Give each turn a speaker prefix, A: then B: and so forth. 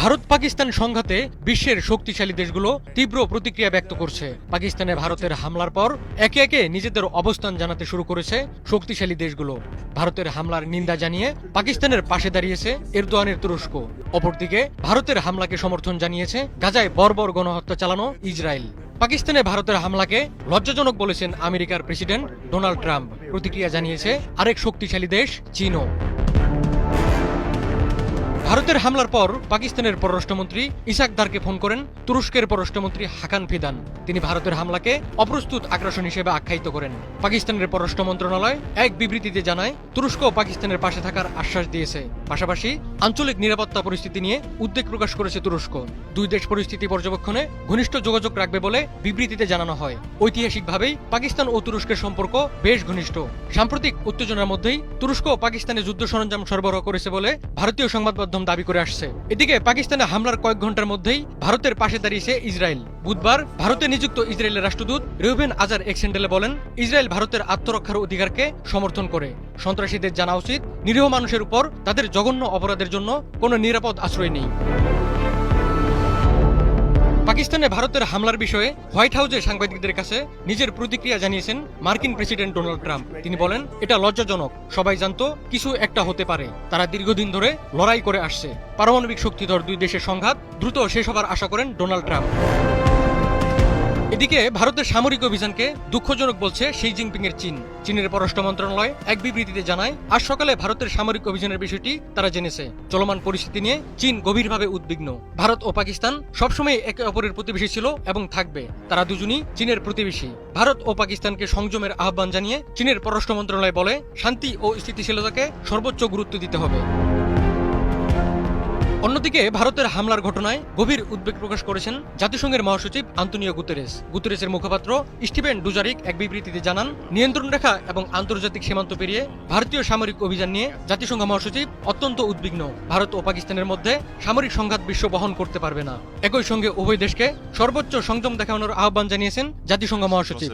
A: ভারত পাকিস্তান সংঘাতে বিশ্বের শক্তিশালী দেশগুলো তীব্র প্রতিক্রিয়া ব্যক্ত করছে। পাকিস্তানে ভারতের হামলার পর একে একে নিজেদের অবস্থান জানাতে শুরু করেছে শক্তিশালী দেশগুলো। ভারতের হামলার নিন্দা জানিয়ে পাকিস্তানের পাশে দাঁড়িয়েছে এরদোয়ানের তুরস্ক। অপরদিকে ভারতের হামলাকে সমর্থন জানিয়েছে গাজায় বর্বর গণহত্যা চালানো ইসরায়েল। পাকিস্তানে ভারতের হামলাকে লজ্জাজনক বলেছেন আমেরিকার প্রেসিডেন্ট ডোনাল্ড ট্রাম্প। প্রতিক্রিয়া জানিয়েছে আরেক শক্তিশালী দেশ চীনও। ভারতের হামলার পর পাকিস্তানের পররাষ্ট্রমন্ত্রী ইসাক দারকে ফোন করেন তুরস্কের পররাষ্ট্রমন্ত্রী হাকান ফিদান। তিনি ভারতের হামলাকে অপ্রস্তুত আগ্রাসন হিসেবে আখ্যায়িত করেন। পাকিস্তানের পররাষ্ট্র মন্ত্রণালয় এক বিবৃতিতে জানায়, তুরস্ক পাকিস্তানের পাশে থাকার আশ্বাস দিয়েছে। পাশাপাশি আঞ্চলিক নিরাপত্তা পরিস্থিতি নিয়ে উদ্বেগ প্রকাশ করেছে তুরস্ক। দুই দেশ পরিস্থিতি পর্যবেক্ষণে ঘনিষ্ঠ যোগাযোগ রাখবে বলে বিবৃতিতে জানানো হয়। ঐতিহাসিকভাবেই পাকিস্তান ও তুরস্কের সম্পর্ক বেশ ঘনিষ্ঠ। সাম্প্রতিক উত্তেজনার মধ্যেই তুরস্ক ও পাকিস্তানে যুদ্ধ সরঞ্জাম সরবরাহ করেছে বলে ভারতীয় সংবাদ মাধ্যম দাবি করে আসছে। এদিকে পাকিস্তানে হামলার কয়েক ঘণ্টার মধ্যেই ভারতের পাশে দাঁড়িয়েছে ইসরায়েল। বুধবার ভারতে নিযুক্ত ইসরায়েলের রাষ্ট্রদূত রিউভেন আজার এক্সেন্ডেলে বলেন, ইসরায়েল ভারতের আত্মরক্ষার অধিকারকে সমর্থন করে। সন্ত্রাসীদের জানা উচিত, নিরীহ মানুষের উপর তাদের জঘন্য অপরাধের জন্য কোনো নিরাপদ আশ্রয় নেই। পাকিস্তানে ভারতের হামলার বিষয়ে হোয়াইট হাউসে সাংবাদিকদের কাছে নিজের প্রতিক্রিয়া জানিয়েছেন মার্কিন প্রেসিডেন্ট ডোনাল্ড ট্রাম্প। তিনি বলেন, এটা লজ্জাজনক। সবাই জানতো, কিছু একটা হতে পারে। তারা দীর্ঘদিন ধরে লড়াই করে আসছে। পারমাণবিক শক্তিধর দুই দেশের সংঘাত দ্রুত শেষ হবার আশা করেন ডোনাল্ড ট্রাম্প। এদিকে ভারতের সামরিক অভিযানকে দুঃখজনক বলছে শি জিনপিং এর চীন। চীনের পররাষ্ট্র মন্ত্রণালয় এক বিবৃতিতে জানায়, আজ সকালে ভারতের সামরিক অভিযানের বিষয়টি তারা জেনেছে। চলমান পরিস্থিতি নিয়ে চীন গভীরভাবে উদ্বিগ্ন। ভারত ও পাকিস্তান সবসময় একে অপরের প্রতিবেশী ছিল এবং থাকবে। তারা দুজনই চীনের প্রতিবেশী। ভারত ও পাকিস্তানকে সংযমের আহ্বান জানিয়ে চীনের পররাষ্ট্র মন্ত্রণালয় বলে, শান্তি ও স্থিতিশীলতাকে সর্বোচ্চ গুরুত্ব দিতে হবে। অন্যদিকে ভারতের হামলার ঘটনায় গভীর উদ্বেগ প্রকাশ করেছেন জাতিসংঘের মহাসচিব আন্তনিও গুতেরেস। গুতেরেসের মুখপাত্র স্টিভেন ডুজারিক এক বিবৃতিতে জানান, নিয়ন্ত্রণ রেখা এবং আন্তর্জাতিক সীমান্ত পেরিয়ে ভারতীয় সামরিক অভিযান নিয়ে জাতিসংঘ মহাসচিব অত্যন্ত উদ্বিগ্ন। ভারত ও পাকিস্তানের মধ্যে সামরিক সংঘাত বিশ্ব বহন করতে পারবে না। একই সঙ্গে উভয় দেশকে সর্বোচ্চ সংযম দেখানোর আহ্বান জানিয়েছেন জাতিসংঘ মহাসচিব।